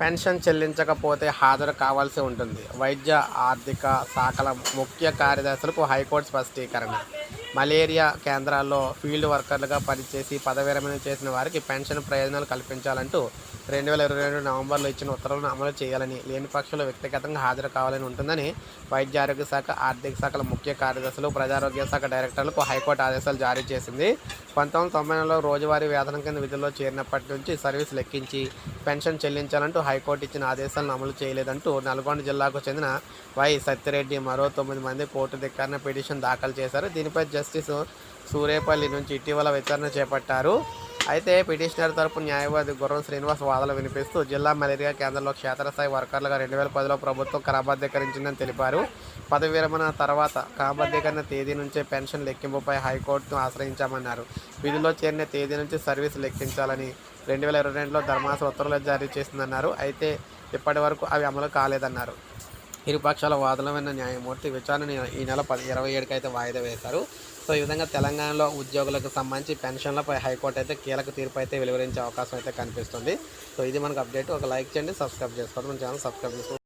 Pension చెల్లించకపోతే హాజరు కావాల్సి ఉంటుంది. వైద్య ఆర్థిక శాఖల ముఖ్య కార్యదర్శులకు హైకోర్టు స్పష్టీకరణ. మలేరియా కేంద్రాల్లో ఫీల్డ్ వర్కర్లుగా పనిచేసి పదవిరమణ చేసిన వారికి పెన్షన్ ప్రయోజనాలు కల్పించాలంటూ రెండు వేల ఇరవై రెండు నవంబర్లో ఇచ్చిన ఉత్తర్వులను అమలు చేయాలని లేని పక్షంలో వ్యక్తిగతంగా హాజరు కావాలని ఉంటుందని వైద్య ఆరోగ్య శాఖ ఆర్థిక శాఖల ముఖ్య కార్యదర్శులు ప్రజారోగ్య శాఖ డైరెక్టర్లకు హైకోర్టు ఆదేశాలు జారీ చేసింది. పంతొమ్మిది తొంభై నెలలో రోజువారీ వేతనం కింద విధుల్లో చేరినప్పటి నుంచి సర్వీస్ లెక్కించి పెన్షన్ చెల్లించాలంటూ హైకోర్టు ఇచ్చిన ఆదేశాలను అమలు చేయలేదంటూ నల్గొండ జిల్లాకు చెందిన వై సత్యరెడ్డి మరో తొమ్మిది మంది కోర్టు ధిక్కరణ పిటిషన్ దాఖలు చేశారు. దీనిపై జస్టిస్ సూరేపల్లి నుంచి ఇటీవల విచారణ చేపట్టారు. అయితే పిటిషనర్ తరపు న్యాయవాది గుర్రం శ్రీనివాస్ వాదనలు వినిపిస్తూ జిల్లా మలేరియా కేంద్రంలో క్షేత్రస్థాయి వర్కర్లుగా రెండు వేల పదిలో ప్రభుత్వం క్రమబద్ధీకరించిందని తెలిపారు. పదవి విరమణ తర్వాత క్రమబద్ధీకరణ తేదీ నుంచే పెన్షన్ లెక్కింపుపై హైకోర్టును ఆశ్రయించామన్నారు. విధిలో చేరిన తేదీ నుంచి సర్వీస్ లెక్కించాలని రెండు వేల ఇరవై రెండులో ధర్మాస ఉత్తర్వులు జారీ చేసిందన్నారు. అయితే ఇప్పటి వరకు అవి అమలు కాలేదన్నారు. ఇరుపక్షాల వాదనమైన న్యాయమూర్తి విచారణ ఈ నెల పది ఇరవై ఏడుకి అయితే వాయిదా వేశారు. సో ఈ విధంగా తెలంగాణలో ఉద్యోగులకు సంబంధించి పెన్షన్లపై హైకోర్టు అయితే కీలక తీర్పు అయితే వెలువరించే అవకాశం అయితే కనిపిస్తుంది. సో ఇది మనకు అప్డేట్. ఒక లైక్ చేయండి సబ్స్క్రైబ్ చేసుకోండి. మన ఛానల్ సబ్స్క్రైబ్ చేసుకోండి.